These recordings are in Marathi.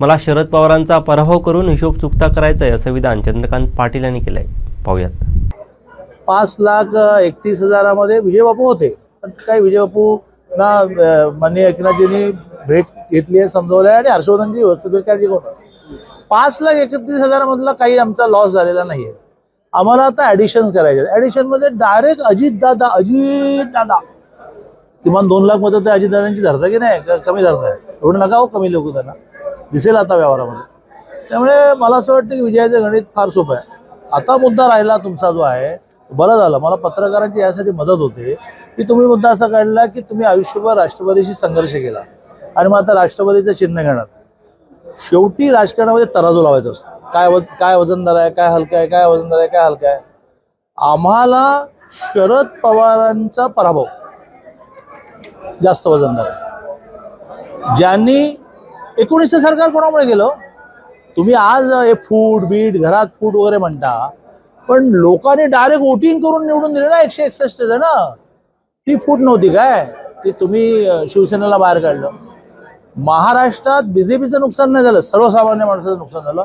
मला शरद पवारांचा पराभव करून हिशोब चुकता करायचा आहे असं विधान चंद्रकांत पाटील यांनी केलंय. पाहूयात. पाच लाख एकतीस हजारामध्ये विजयबापू होते. पण काही विजयबापू ना माननीय एकनाथजींनी भेट घेतली आहे समजवलं आहे आणि हर्षवर्धनजी वस्तुविकाजी कोण पाच लाख एकतीस हजारामधला काही आमचा लॉस झालेला नाहीये. आम्हाला आता ॲडिशन्स करायचे ॲडिशनमध्ये डायरेक्ट अजित दादा अजित दादा किमान दोन लाखमध्ये ते अजितदादांची धरता की नाही? कमी धरताय. एवढं नका हो कमी लोक त्यांना. दिसेल आता व्यवहारामध्ये. त्यामुळे मला असं वाटतं की विजयाचं गणित फार सोपं आहे. आता मुद्दा राहिला तुमचा जो आहे बरं झालं. मला पत्रकारांची यासाठी मदत होते. की तुम्ही मुद्दा असा काढला की तुम्ही आयुष्यभर राष्ट्रवादीशी संघर्ष केला. आणि मग आता राष्ट्रवादीचं चिन्ह घेणार. शेवटी राजकारणामध्ये तराजू लावायचा असतो. काय वज काय वजनदार आहे काय हलका आहे काय वजनदार आहे काय हलका आहे. आम्हाला शरद पवारांचा पराभव. जास्त वजनदार आहे. ज्यांनी एकोणीसशे सरकार कोणामुळे गेलं? तुम्ही आज हे फूड बीट घरात फूड वगैरे म्हणता पण लोकांनी डायरेक्ट वोटिंग करून निवडून दिले ना एकशे एकसष्ट जण. ती फूट नव्हती काय? ती तुम्ही शिवसेनेला बाहेर काढलं. महाराष्ट्रात बीजेपीचं नुकसान नाही झालं सर्वसामान्य माणसाचं नुकसान झालं.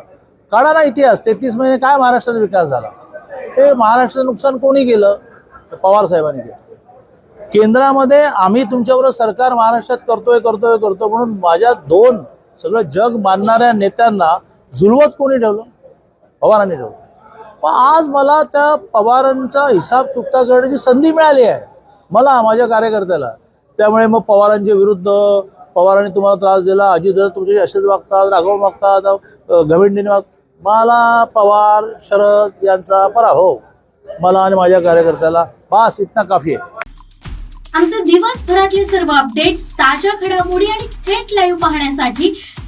काढा ना इतिहास तेहतीस महिने काय महाराष्ट्राचा विकास झाला? हे महाराष्ट्राचं नुकसान कोणी केलं? तर पवार साहेबांनी केलं. केंद्रामध्ये आम्ही तुमच्याबरोबर सरकार महाराष्ट्रात करतोय करतोय करतो म्हणून माझ्या दोन सगळं जग मानणाऱ्या नेत्यांना झुलवत कोणी ठेवलं? पवारांनी ठेवलं. पण आज मला त्या पवारांचा हिसाब चुकता करण्याची संधी मिळाली आहे. मला माझ्या कार्यकर्त्याला. त्यामुळे मग पवारांच्या विरुद्ध पवारांनी तुम्हाला त्रास दिला अजित तुमचे असेच वागतात राघव वागतात घमेंडीने वाग मला पवार शरद यांचा पराभव मला आणि माझ्या कार्यकर्त्याला बास इतना काफी आहे. आमचे दिवसभरातले सर्व अपडेट्स ताज्या घडामोडी आणि थेट लाईव्ह पाहण्यासाठी